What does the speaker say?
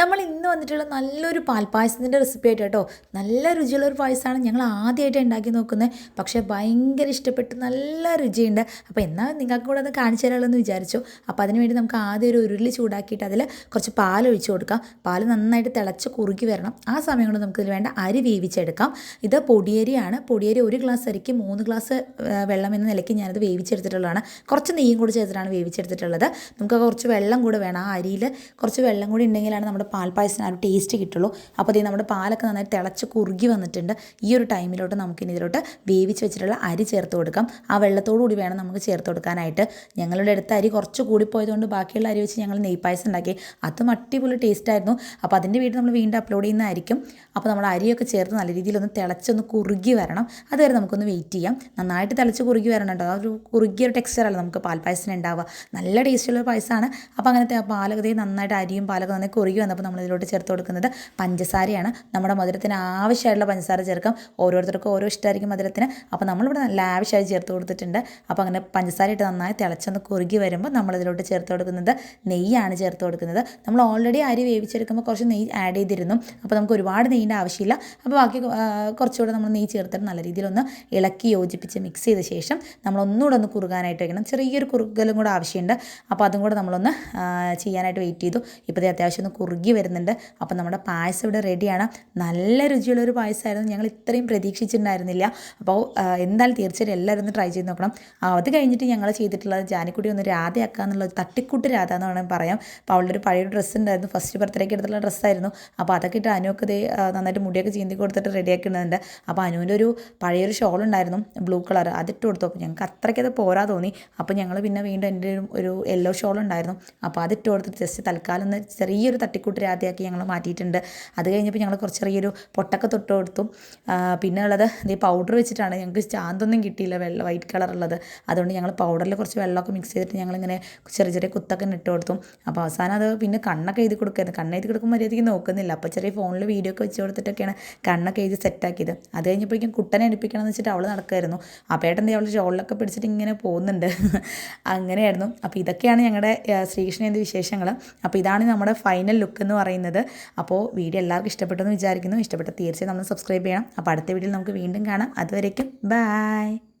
നമ്മൾ ഇന്ന് വന്നിട്ടുള്ള നല്ലൊരു പാൽപ്പായസത്തിന്റെ റെസിപ്പി ആയിട്ട് കേട്ടോ നല്ല രുചിയുള്ള ഒരു പായസമാണ് ഞങ്ങൾ ആദ്യമായിട്ട് ഉണ്ടാക്കി നോക്കുന്നത്. പക്ഷേ ഭയങ്കര ഇഷ്ടപ്പെട്ട് നല്ല രുചിയുണ്ട്. അപ്പോൾ എന്നാൽ നിങ്ങൾക്ക് കൂടെ ഒന്ന് കാണിച്ചു തരാമെന്ന് വിചാരിച്ചു. അപ്പോൾ അതിന് വേണ്ടി നമുക്ക് ആദ്യം ഒരു ഉരുളി ചൂടാക്കിയിട്ട് അതിൽ കുറച്ച് പാൽ ഒഴിച്ചു കൊടുക്കാം. പാൽ നന്നായിട്ട് തിളച്ച് കുറുകി വരണം. ആ സമയം കൊണ്ട് നമുക്കിതിൽ വേണ്ട അരി വേവിച്ചെടുക്കാം. ഇത് പൊടിയരിയാണ്. പൊടിയരി ഒരു ഗ്ലാസ് അരിക്ക് മൂന്ന് ഗ്ലാസ് വെള്ളം എന്ന നിലയ്ക്ക് ഞാനത് വേവിച്ചെടുത്തിട്ടുള്ളതാണ്. കുറച്ച് നെയ്യും കൂടി ചേർത്തിട്ടാണ് വേവിച്ചെടുത്തിട്ടുള്ളത്. നമുക്ക് കുറച്ച് വെള്ളം കൂടെ വേണം ആ അരിയിൽ. കുറച്ച് വെള്ളം കൂടി ഉണ്ടെങ്കിലാണ് നമ്മുടെ പാൽപ്പായസത്തിന് ആ ഒരു ടേസ്റ്റ് കിട്ടുള്ളൂ. അപ്പോൾ ഇത് നമ്മുടെ പാലൊക്കെ നന്നായി തിളച്ച് കുറുകി വന്നിട്ടുണ്ട്. ഈ ഒരു ടൈമിലോട്ട് നമുക്കിനി ഇതിലോട്ട് വേവിച്ച് വെച്ചിട്ടുള്ള അരി ചേർത്ത് കൊടുക്കാം. ആ വെള്ളത്തോടു കൂടി വേണം നമുക്ക് ചേർത്ത് കൊടുക്കാനായിട്ട്. ഞങ്ങളുടെ അടുത്ത അരി കുറച്ച് കൂടി പോയതുകൊണ്ട് ബാക്കിയുള്ള അരി വെച്ച് ഞങ്ങൾ നെയ്പായസം ഉണ്ടാക്കി. അതും അടിപൊളി ടേസ്റ്റ് ആയിരുന്നു. അപ്പോൾ അതിന്റെ വീട് നമ്മൾ വീണ്ടും അപ്ലോഡ് ചെയ്യുന്നതായിരിക്കും. അപ്പോൾ നമ്മൾ അരിയൊക്കെ ചേർത്ത് നല്ല രീതിയിലൊന്ന് തിളച്ചൊന്ന് കുറുകി വരണം. അതുവരെ നമുക്കൊന്ന് വെയിറ്റ് ചെയ്യാം. നന്നായിട്ട് തിളച്ച് കുറുകി വരണം കേട്ടോ ആ ഒരു കുറുകിയ ഒരു ടെക്സ്ചറല്ല നമുക്ക് പാൽപ്പായസത്തിന് ഉണ്ടാവുക. നല്ല ടേസ്റ്റുള്ള പായസമാണ്. അപ്പോൾ അങ്ങനത്തെ ആ പാലൊക്കെ നന്നായിട്ട് അരിയും പാലൊക്കെ നന്നായി കുറുകി വന്നപ്പോൾ നമ്മൾ ഇതിലോട്ട് ചേർത്ത് കൊടുക്കുന്നത് പഞ്ചസാരയാണ്. നമ്മുടെ മധുരത്തിന് ആവശ്യമായിട്ടുള്ള പഞ്ചസാര ചേർക്കാം. ഓരോരുത്തർക്കും ഓരോ ഇഷ്ടമായിരിക്കും മധുരത്തിന്. അപ്പോൾ നമ്മളിവിടെ നല്ല ആവശ്യമായി ചേർത്ത് കൊടുത്തിട്ടുണ്ട്. അപ്പോൾ അങ്ങനെ പഞ്ചസാര ഇട്ട് നന്നായി തിളച്ചൊന്ന് കുറുകി വരുമ്പോൾ നമ്മളിതിലോട്ട് ചേർത്ത് കൊടുക്കുന്നത് നെയ്യാണ് ചേർത്ത് കൊടുക്കുന്നത്. നമ്മൾ ഓൾറെഡി അരി വേവിച്ചെടുക്കുമ്പോൾ കുറച്ച് നെയ്യ് ആഡ് ചെയ്തിരുന്നു. അപ്പോൾ നമുക്ക് ഒരുപാട് നെയ്യിന്റെ ആവശ്യമില്ല. അപ്പോൾ ബാക്കി കുറച്ചുകൂടെ നമ്മൾ നെയ്യ് ചേർത്തിട്ട് നല്ല രീതിയിലൊന്ന് ഇളക്കി യോജിപ്പിച്ച് മിക്സ് ചെയ്ത ശേഷം നമ്മൾ ഒന്നുകൂടെ ഒന്ന് കുറുകാനായിട്ട് വെക്കണം. ചെറിയൊരു കുറുകലും കൂടെ ആവശ്യമുണ്ട്. അപ്പോൾ അതും കൂടെ നമ്മളൊന്ന് ചെയ്യാനായിട്ട് വെയിറ്റ് ചെയ്തു. ഇപ്പോഴത്തെ അത്യാവശ്യം ഒന്ന് കുറുകി വരുന്നുണ്ട്. അപ്പോൾ നമ്മുടെ പായസം ഇവിടെ റെഡിയാണ്. നല്ല രുചിയുള്ള ഒരു പായസമായിരുന്നു. ഞങ്ങൾ ഇത്രയും പ്രതീക്ഷിച്ചിട്ടുണ്ടായിരുന്നില്ല. അപ്പോൾ എന്തായാലും തീർച്ചയായിട്ടും എല്ലാവരും ഒന്ന് ട്രൈ ചെയ്ത് നോക്കണം. അത് കഴിഞ്ഞിട്ട് ഞങ്ങൾ ചെയ്തിട്ടുള്ളത് ജാനിക്കുട്ടി ഒന്ന് രാധയാക്കുക എന്നുള്ള തട്ടിക്കൂട്ട് രാധ എന്ന് വേണമെങ്കിൽ പറയാം. അപ്പോൾ അവളുടെ ഒരു പഴയ ഡ്രസ്സ് ഉണ്ടായിരുന്നു. ഫസ്റ്റ് ബർത്ത്ഡേക്ക് എടുത്തുള്ള ഡ്രസ്സായിരുന്നു അപ്പോൾ അതൊക്കെ ഇട്ട് അനുവൊക്കെ ഇതേ നന്നായിട്ട് മുടിയൊക്കെ ചീന്തി കൊടുത്തിട്ട് റെഡിയാക്കുന്നുണ്ട് അപ്പോൾ അനുവിന്റെ ഒരു പഴയൊരു ഷോൾ ഉണ്ടായിരുന്നു ബ്ലൂ കളർ അതിട്ട് കൊടുത്തു. അപ്പോൾ ഞങ്ങൾക്ക് അത്രയ്ക്ക് അത് പോരാ തോന്നി. അപ്പോൾ ഞങ്ങൾ പിന്നെ വീണ്ടും എന്റെ ഒരു യെല്ലോ ഷോൾ ഉണ്ടായിരുന്നു. അപ്പോൾ അതിട്ട് കൊടുത്തിട്ട് ജസ്റ്റ് തൽക്കാലം ഒന്ന് ചെറിയൊരു തട്ടിക്കൂട്ട് രാധയാക്കി ഞങ്ങൾ മാറ്റിയിട്ടുണ്ട്. അത് കഴിഞ്ഞപ്പോൾ ഞങ്ങൾ കുറച്ച് ചെറിയൊരു പൊട്ടൊക്കെ തൊട്ട് കൊടുത്തു. പിന്നെ ഉള്ളത് ഈ പൗഡർ വെച്ചിട്ടാണ്. ഞങ്ങൾക്ക് ചാന്തൊന്നും കിട്ടിയില്ല വെള്ള വൈറ്റ് കളറുള്ളത് അതുകൊണ്ട് ഞങ്ങൾ പൗഡറിൽ കുറച്ച് വെള്ളമൊക്കെ മിക്സ് ചെയ്തിട്ട് ഞങ്ങളിങ്ങനെ ചെറിയ ചെറിയ കുത്തൊക്കെ ഇട്ട് കൊടുത്തു. അപ്പോൾ അവസാനം അത് പിന്നെ കണ്ണൊക്കെ എഴുതി കൊടുക്കരുത് കണ്ണ് എഴുതി കൊടുക്കുമ്പോൾ മര്യാദയ്ക്ക് നോക്കുന്നില്ല. അപ്പോൾ ചെറിയ ഫോണിൽ വീഡിയോ ഒക്കെ വെച്ച് കൊടുത്തിട്ടൊക്കെയാണ് കണ്ണൊക്കെ എഴുതി സെറ്റാക്കിയത് അത് കഴിഞ്ഞപ്പോഴേക്കും കുട്ടനെ എടുപ്പിക്കണമെന്ന് വെച്ചിട്ട് അവൾ നടക്കുമായിരുന്നു അപ്പോൾ ഏട്ടൻ അവൾ ഷോളിലൊക്കെ പിടിച്ചിട്ട് ഇങ്ങനെ പോകുന്നുണ്ട്. അങ്ങനെയായിരുന്നു. അപ്പോൾ ഇതൊക്കെയാണ് ഞങ്ങളുടെ ശ്രീകൃഷ്ണന്റെ വിശേഷങ്ങൾ അപ്പോൾ ഇതാണ് നമ്മുടെ ഫൈനൽ ലുക്ക് എന്ന് പറയുന്നത്. അപ്പോൾ വീഡിയോ എല്ലാവർക്കും ഇഷ്ടപ്പെട്ടെന്ന് വിചാരിക്കുന്നു. ഇഷ്ടപ്പെട്ട തീർച്ചയായും നമ്മൾ സബ്സ്ക്രൈബ് ചെയ്യണം. അപ്പോൾ അടുത്ത വീഡിയോയിൽ നമുക്ക് വീണ്ടും കാണാം. അതുവരേക്കും ബൈ